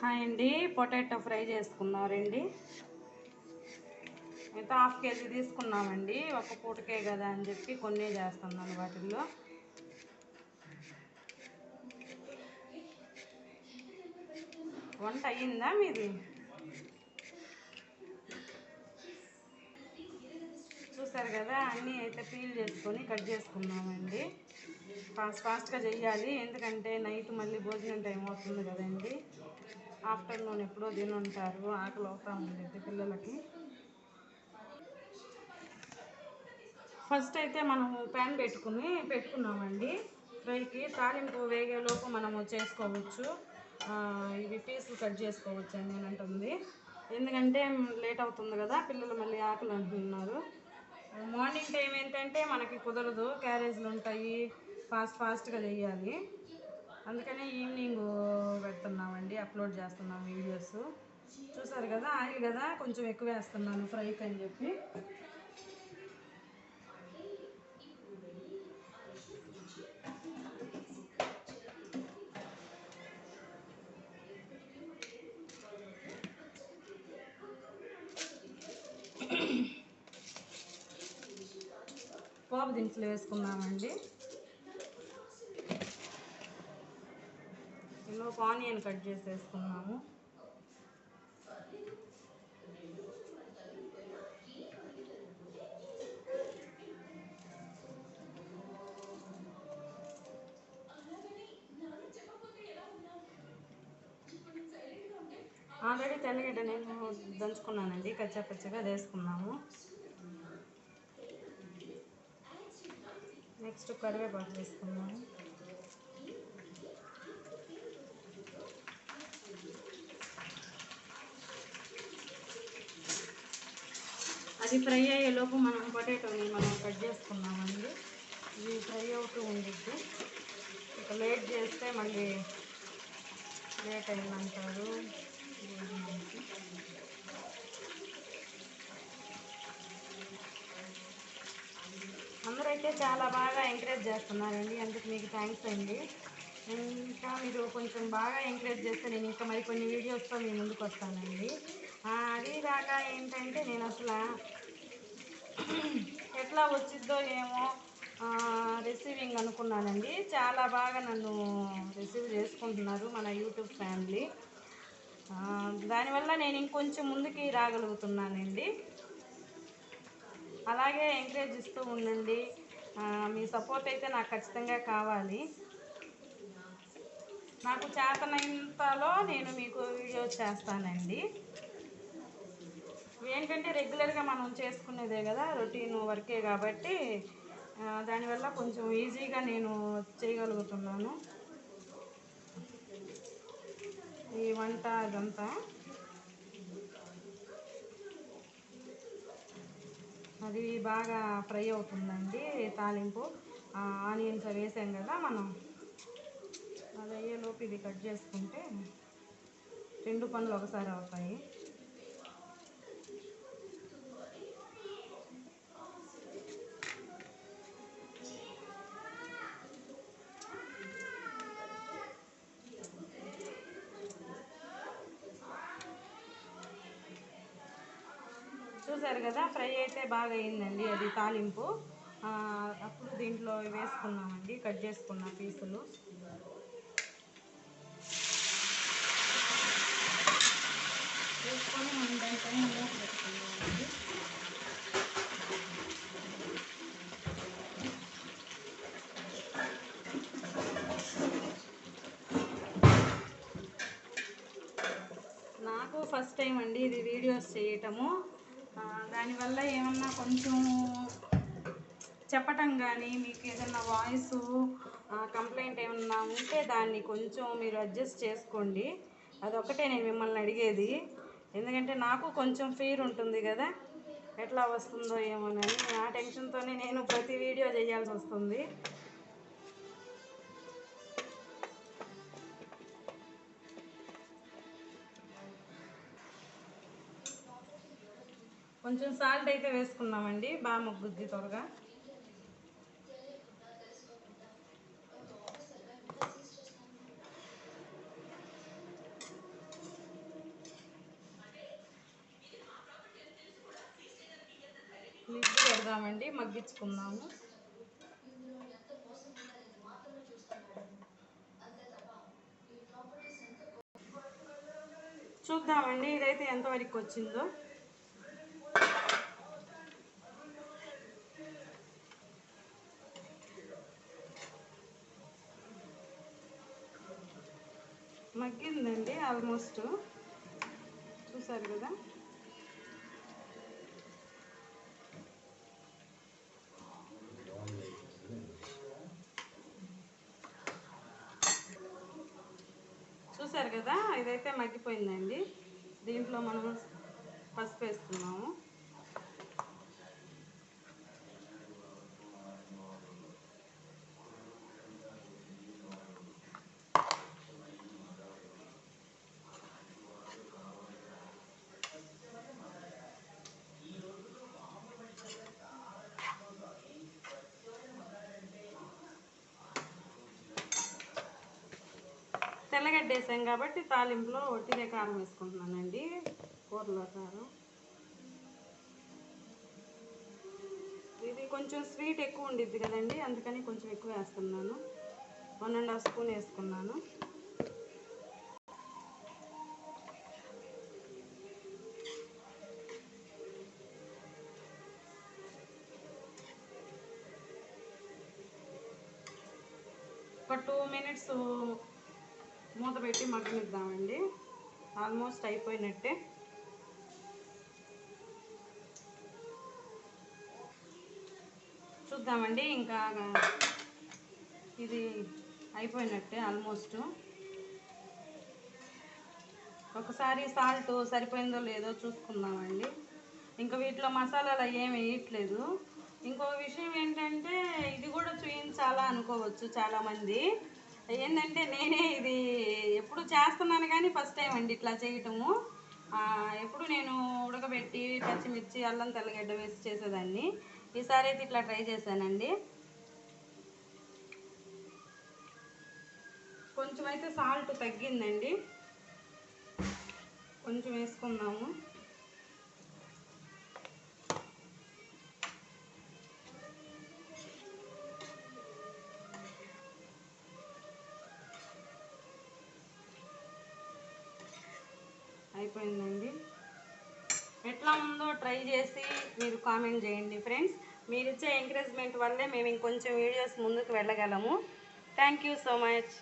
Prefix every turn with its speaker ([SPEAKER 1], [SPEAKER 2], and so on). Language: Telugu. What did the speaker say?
[SPEAKER 1] హాయ్ అండి. పొటాటో ఫ్రై చేసుకున్నారండి. అయితే హాఫ్ కేజీ తీసుకున్నామండి. ఒక పూటకే కదా అని చెప్పి కొన్ని చేస్తున్నాను వాటిల్లో. వంట అయ్యిందా మీది? చూసారు కదా అన్నీ అయితే పీల్ చేసుకొని కట్ చేసుకున్నామండి. ఫాస్ట్ ఫాస్ట్గా చేయాలి ఎందుకంటే నైట్ మళ్ళీ భోజనం టైం అవుతుంది కదండి. ఆఫ్టర్నూన్ ఎప్పుడో తిని ఉంటారు. ఆకలి అవుతా ఉండేది పిల్లలకి. ఫస్ట్ అయితే మనము ప్యాన్ పెట్టుకుని పెట్టుకున్నామండి. ఫ్రైకి తాలింపు వేగేలోపు మనము చేసుకోవచ్చు. ఇవి పీసులు కట్ చేసుకోవచ్చు అని నేను అంటుంది. ఎందుకంటే లేట్ అవుతుంది కదా పిల్లలు మళ్ళీ ఆకలి అంటున్నారు. మార్నింగ్ టైం ఏంటంటే మనకి కుదరదు. క్యారేజ్లు ఉంటాయి. ఫాస్ట్ ఫాస్ట్గా చేయాలి అందుకనే ఈవినింగ్ పెడుతున్నామండి అప్లోడ్ చేస్తున్నాం వీడియోస్. చూసారు కదా ఆయిల్ కదా కొంచెం ఎక్కువ వేస్తున్నాను ఫ్రైకి అని చెప్పి. పోపు దినుసులు వేసుకున్నామండి హాఫ్ ఆనియన్ కట్ చేసేసుకున్నాము ఆల్రెడీ తెల్లగడ్డ నేను దంచుకున్నానండి కచ్చా పచ్చగా వేసుకున్నాము నెక్స్ట్ కరివేపాకు వేసుకున్నాము అది ఫ్రై అయ్యేలోపు మనం పొటాటోని మనం కట్ చేసుకున్నామండి. ఇది ఫ్రై అవుతూ ఉండిద్ది. ఇక లేట్ చేస్తే మళ్ళీ లేట్ అయిందంటారు. అందరైతే చాలా బాగా ఎంకరేజ్ చేస్తున్నారండి. అందుకు మీకు థ్యాంక్స్ అండి. ఇంకా మీరు కొంచెం బాగా ఎంకరేజ్ చేస్తే నేను ఇంకా మరికొన్ని వీడియోస్తో మీ ముందుకు వస్తానండి. అది కాక ఏంటంటే నేను అసలు ఎట్లా వచ్చిద్దో ఏమో రిసీవింగ్ అనుకున్నానండి. చాలా బాగా నన్ను రిసీవ్ చేసుకుంటున్నారు మన యూట్యూబ్ ఫ్యామిలీ. దానివల్ల నేను ఇంకొంచెం ముందుకి రాగలుగుతున్నానండి. అలాగే ఎంకరేజ్ ఇస్తూ ఉండండి. మీ సపోర్ట్ అయితే నాకు ఖచ్చితంగా కావాలి. నాకు చేతనంతలో నేను మీకు వీడియో చేస్తానండి. ఏంటంటే రెగ్యులర్గా మనం చేసుకునేదే కదా రొటీన్ వర్కే కాబట్టి దానివల్ల కొంచెం ఈజీగా నేను చేయగలుగుతున్నాను. ఈ వంట అదంతా. అది బాగా ఫ్రై అవుతుందండి తాలింపు. ఆనియన్స్ వేసాం కదా మనం. అది అయ్యేలోపు ఇది కట్ చేసుకుంటే రెండు పనులు ఒకసారి అవుతాయి. చూసారు కదా ఫ్రై అయితే బాగా అయిందండి అది తాలింపు. అప్పుడు దీంట్లో వేసుకున్నామండి కట్ చేసుకున్న పీసులు. వేసుకొని మనం దానిపైన మూత పెట్టుకున్నామండి నాకు ఫస్ట్ టైం అండి ఇది వీడియోస్ చేయటము. దానివల్ల ఏమన్నా కొంచెం చెప్పటం కానీ మీకు ఏదన్నా వాయిస్ కంప్లైంట్ ఏమన్నా ఉంటే దాన్ని కొంచెం మీరు అడ్జస్ట్ చేసుకోండి. అదొకటే నేను మిమ్మల్ని అడిగేది. ఎందుకంటే నాకు కొంచెం ఫీర్ ఉంటుంది కదా. ఎట్లా వస్తుందో ఏమోనని ఆ టెన్షన్తోనే నేను ప్రతి వీడియో చేయాల్సి వస్తుంది. కొంచెం సాల్ట్ అయితే వేసుకున్నామండి బాగా ముగ్గుద్ది త్వరగా. మిక్స్ పెడదామండి మగ్గించుకుందాము. చూద్దామండి ఇదైతే ఎంతవరకు వచ్చిందో. మగ్గిందండి ఆల్మోస్ట్ చూసారు కదా? చూసారు కదా? ఇదైతే మగ్గిపోయిందండి. దీంట్లో మనం పసుపు వేస్తున్నాము. తెల్లగడ్డ వేసాం కాబట్టి తాలింపులో ఒట్టిదే కారం వేసుకుంటున్నానండి. కూరలో కారం. ఇది కొంచెం స్వీట్ ఎక్కువ ఉండిద్ది కదండి అందుకని కొంచెం ఎక్కువ వేస్తున్నాను. వన్ అండ్ హాఫ్ స్పూన్ వేసుకున్నాను. ఒక టూ మినిట్స్ మూత పెట్టి మగ్గనిద్దామండి. ఆల్మోస్ట్ అయిపోయినట్టే. చూద్దామండి ఇంకా ఇది అయిపోయినట్టే ఆల్మోస్ట్. ఒకసారి సాల్ట్ సరిపోయిందో లేదో చూసుకుందామండి. ఇంకా వీటిలో మసాలాలు అవి ఏమి వేయట్లేదు. ఇంకో విషయం ఏంటంటే ఇది కూడా చూయించాలా అనుకోవచ్చు చాలామంది. ఏంటంటే నేనే ఇది ఎప్పుడు చేస్తున్నాను కానీ ఫస్ట్ టైం అండి ఇట్లా చేయటము. ఎప్పుడు నేను ఉడకబెట్టి పచ్చిమిర్చి అల్లం తెల్లగడ్డ వేసి చేసేదాన్ని. ఈసారి అయితే ఇట్లా ట్రై చేశానండి. కొంచెం అయితే సాల్ట్ తగ్గిందండి. కొంచెం వేసుకుందాము. అయిపోయిందండి. ఎట్లా ఉందో ట్రై చేసి మీరు కామెంట్ చేయండి ఫ్రెండ్స్. మీరు ఇచ్చే ఎంకరేజ్మెంట్ వల్లే మేము ఇంకొంచెం వీడియోస్ ముందుకు వెళ్ళగలము. Thank you so much.